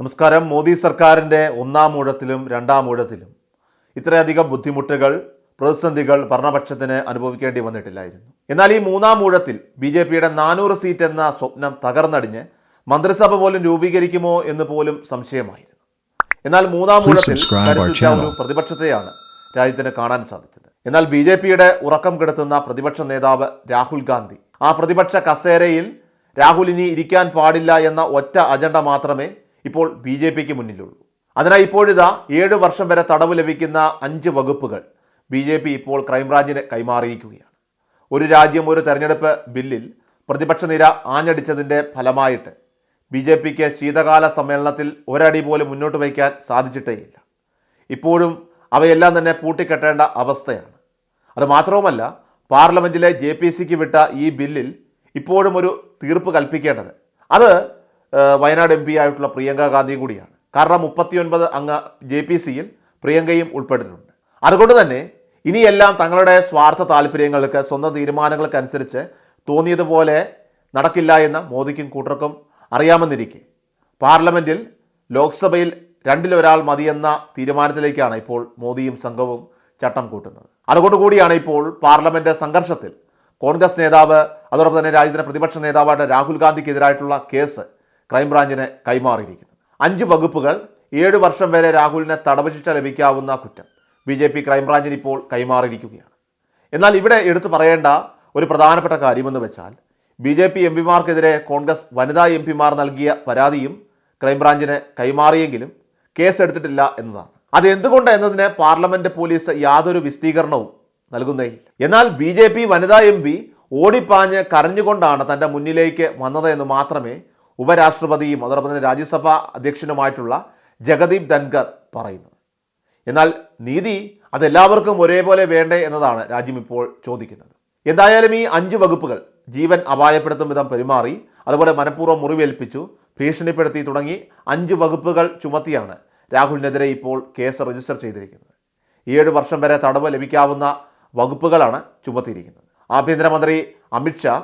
നമസ്കാരം. മോദി സർക്കാരിന്റെ ഒന്നാം ഊഴത്തിലും രണ്ടാം ഊഴത്തിലും ഇത്രയധികം ബുദ്ധിമുട്ടുകൾ പ്രതിസന്ധികൾ ഭരണപക്ഷത്തിന് അനുഭവിക്കേണ്ടി വന്നിട്ടില്ലായിരുന്നു. എന്നാൽ ഈ മൂന്നാം ഊഴത്തിൽ ബി ജെ പിയുടെ നാനൂറ് സീറ്റ് എന്ന സ്വപ്നം തകർന്നടിഞ്ഞ് മന്ത്രിസഭ പോലും രൂപീകരിക്കുമോ എന്ന് പോലും സംശയമായിരുന്നു. എന്നാൽ മൂന്നാം മൂഴത്തിൽ ഊഴത്തിൽ. ഒരു പ്രതിപക്ഷത്തെയാണ് രാജ്യത്തിന് കാണാൻ സാധിച്ചത്. എന്നാൽ ബി ജെ പിയുടെ ഉറക്കം കെടുത്തുന്ന പ്രതിപക്ഷ നേതാവ് രാഹുൽ ഗാന്ധി ആ പ്രതിപക്ഷ കസേരയിൽ രാഹുലിനി ഇരിക്കാൻ പാടില്ല എന്ന ഒറ്റ അജണ്ട മാത്രമേ ഇപ്പോൾ ബി ജെ പിക്ക് മുന്നിലുള്ളൂ. അതിനായി ഇപ്പോഴിതാ ഏഴ് വർഷം വരെ തടവ് ലഭിക്കുന്ന അഞ്ച് വകുപ്പുകൾ ബി ജെ പി ഇപ്പോൾ ക്രൈംബ്രാഞ്ചിന് കൈമാറിയിരിക്കുകയാണ്. ഒരു രാജ്യം ഒരു തെരഞ്ഞെടുപ്പ് ബില്ലിൽ പ്രതിപക്ഷ നിര ആഞ്ഞടിച്ചതിന്റെ ഫലമായിട്ട് ബി ജെ പിക്ക് ശീതകാല സമ്മേളനത്തിൽ ഒരടി പോലും മുന്നോട്ട് വയ്ക്കാൻ സാധിച്ചിട്ടേയില്ല. ഇപ്പോഴും അവയെല്ലാം തന്നെ പൂട്ടിക്കെട്ടേണ്ട അവസ്ഥയാണ്. അത് മാത്രവുമല്ല പാർലമെന്റിലെ ജെ പി സിക്ക് വിട്ട ഈ ബില്ലിൽ ഇപ്പോഴും ഒരു തീർപ്പ് കൽപ്പിക്കേണ്ടത്. അത് വയനാട് എം പി ആയിട്ടുള്ള പ്രിയങ്ക ഗാന്ധിയും കൂടിയാണ്. കാരണം മുപ്പത്തിയൊൻപത് അംഗ ജെ പി സിയിൽ പ്രിയങ്കയും ഉൾപ്പെട്ടിട്ടുണ്ട്. അതുകൊണ്ട് തന്നെ ഇനിയെല്ലാം തങ്ങളുടെ സ്വാർത്ഥ താല്പര്യങ്ങൾക്ക് സ്വന്തം തീരുമാനങ്ങൾക്കനുസരിച്ച് തോന്നിയതുപോലെ നടക്കില്ല എന്ന് മോദിക്കും കൂട്ടർക്കും അറിയാമെന്നിരിക്കെ. പാർലമെന്റിൽ ലോക്സഭയിൽ രണ്ടിലൊരാൾ മതിയെന്ന തീരുമാനത്തിലേക്കാണ് ഇപ്പോൾ മോദിയും സംഘവും ചട്ടം കൂട്ടുന്നത്. അതുകൊണ്ട് കൂടിയാണ് ഇപ്പോൾ പാർലമെന്റ് സംഘർഷത്തിൽ കോൺഗ്രസ് നേതാവ് അതോടൊപ്പം തന്നെ രാജ്യത്തിന്റെ പ്രതിപക്ഷ നേതാവായിട്ട് രാഹുൽ ഗാന്ധിക്കെതിരായിട്ടുള്ള കേസ് ക്രൈംബ്രാഞ്ചിന് കൈമാറിയിരിക്കുന്നത് അഞ്ച് വകുപ്പുകൾ ഏഴ് വർഷം വരെ രാഹുലിന് തടവ് ശിക്ഷ ലഭിക്കാവുന്ന കുറ്റം ബി ജെ പി ക്രൈംബ്രാഞ്ചിന് ഇപ്പോൾ കൈമാറിയിരിക്കുകയാണ്. എന്നാൽ ഇവിടെ എടുത്തു പറയേണ്ട ഒരു പ്രധാനപ്പെട്ട കാര്യമെന്ന് വെച്ചാൽ ബി ജെ പി എം പിമാർക്കെതിരെ കോൺഗ്രസ് വനിതാ എം പിമാർ നൽകിയ പരാതിയും ക്രൈംബ്രാഞ്ചിന് കൈമാറിയെങ്കിലും കേസ് എടുത്തിട്ടില്ല എന്നതാണ്. അത് എന്തുകൊണ്ട് എന്നതിന് പാർലമെന്റ് പോലീസ് യാതൊരു വിശദീകരണവും നൽകുന്നേയില്ല. എന്നാൽ ബി ജെ പി വനിതാ എം പി ഓടിപ്പാഞ്ഞ് കരഞ്ഞുകൊണ്ടാണ് തന്റെ മുന്നിലേക്ക് വന്നത് എന്ന് മാത്രമേ ഉപരാഷ്ട്രപതിയും അതോടൊപ്പം തന്നെ രാജ്യസഭാ അധ്യക്ഷനുമായിട്ടുള്ള ജഗദീപ് ധൻകർ പറയുന്നത്. എന്നാൽ നീതി അതെല്ലാവർക്കും ഒരേപോലെ വേണ്ടേ എന്നതാണ് രാജ്യം ഇപ്പോൾ ചോദിക്കുന്നത്. എന്തായാലും ഈ അഞ്ച് വകുപ്പുകൾ ജീവൻ അപായപ്പെടുത്തും വിധം പെരുമാറി അതുപോലെ മനഃപൂർവം മുറിവേൽപ്പിച്ചു ഭീഷണിപ്പെടുത്തി തുടങ്ങി അഞ്ച് വകുപ്പുകൾ ചുമത്തിയാണ് രാഹുലിനെതിരെ ഇപ്പോൾ കേസ് രജിസ്റ്റർ ചെയ്തിരിക്കുന്നത്. ഏഴ് വർഷം വരെ തടവ് ലഭിക്കാവുന്ന വകുപ്പുകളാണ് ചുമത്തിയിരിക്കുന്നത്. ആഭ്യന്തരമന്ത്രി അമിത്ഷാ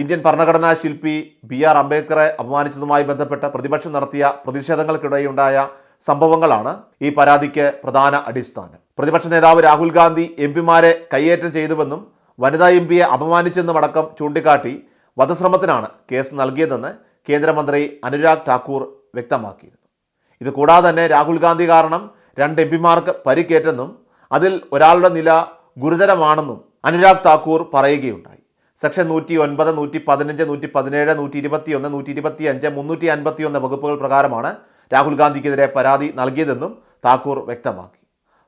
ഇന്ത്യൻ ഭരണഘടനാ ശില്പി ബി ആർ അംബേദ്കറെ അപമാനിച്ചതുമായി ബന്ധപ്പെട്ട് പ്രതിപക്ഷം നടത്തിയ പ്രതിഷേധങ്ങൾക്കിടെയുണ്ടായ സംഭവങ്ങളാണ് ഈ പരാതിക്ക് പ്രധാന അടിസ്ഥാനം. പ്രതിപക്ഷ നേതാവ് രാഹുൽ ഗാന്ധി എം പിമാരെ കയ്യേറ്റം ചെയ്തുവെന്നും വനിതാ എം പിയെ അപമാനിച്ചെന്നും അടക്കം ചൂണ്ടിക്കാട്ടി വധശ്രമത്തിനാണ് കേസ് നൽകിയതെന്ന് കേന്ദ്രമന്ത്രി അനുരാഗ് ഠാക്കൂർ വ്യക്തമാക്കിയിരുന്നു. ഇത് കൂടാതെ തന്നെ രാഹുൽ ഗാന്ധി കാരണം രണ്ട് എം പിമാർക്ക് പരിക്കേറ്റെന്നും അതിൽ ഒരാളുടെ നില ഗുരുതരമാണെന്നും അനുരാഗ് താക്കൂർ പറയുകയുണ്ടായി. സെക്ഷൻ നൂറ്റി ഒൻപത് നൂറ്റി പതിനഞ്ച് നൂറ്റി പതിനേഴ് നൂറ്റി ഇരുപത്തി ഒന്ന് നൂറ്റി ഇരുപത്തി അഞ്ച് മുന്നൂറ്റി അൻപത്തി ഒന്ന് വകുപ്പുകൾ പ്രകാരമാണ് രാഹുൽ ഗാന്ധിക്കെതിരെ പരാതി നൽകിയതെന്നും താക്കൂർ വ്യക്തമാക്കി.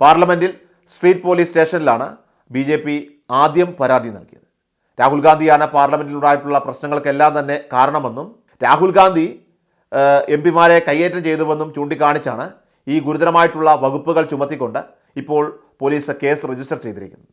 പാർലമെന്റിൽ സ്ട്രീറ്റ് പോലീസ് സ്റ്റേഷനിലാണ് ബി ജെ പി ആദ്യം പരാതി നൽകിയത്. രാഹുൽ ഗാന്ധിയാണ് പാർലമെന്റിലുണ്ടായിട്ടുള്ള പ്രശ്നങ്ങൾക്കെല്ലാം തന്നെ കാരണമെന്നും രാഹുൽ ഗാന്ധി എം പിമാരെ കയ്യേറ്റം ചെയ്തുവെന്നും ചൂണ്ടിക്കാണിച്ചാണ് ഈ ഗുരുതരമായിട്ടുള്ള വകുപ്പുകൾ ചുമത്തിക്കൊണ്ട് ഇപ്പോൾ പോലീസ് കേസ് രജിസ്റ്റർ ചെയ്തിരിക്കുന്നത്.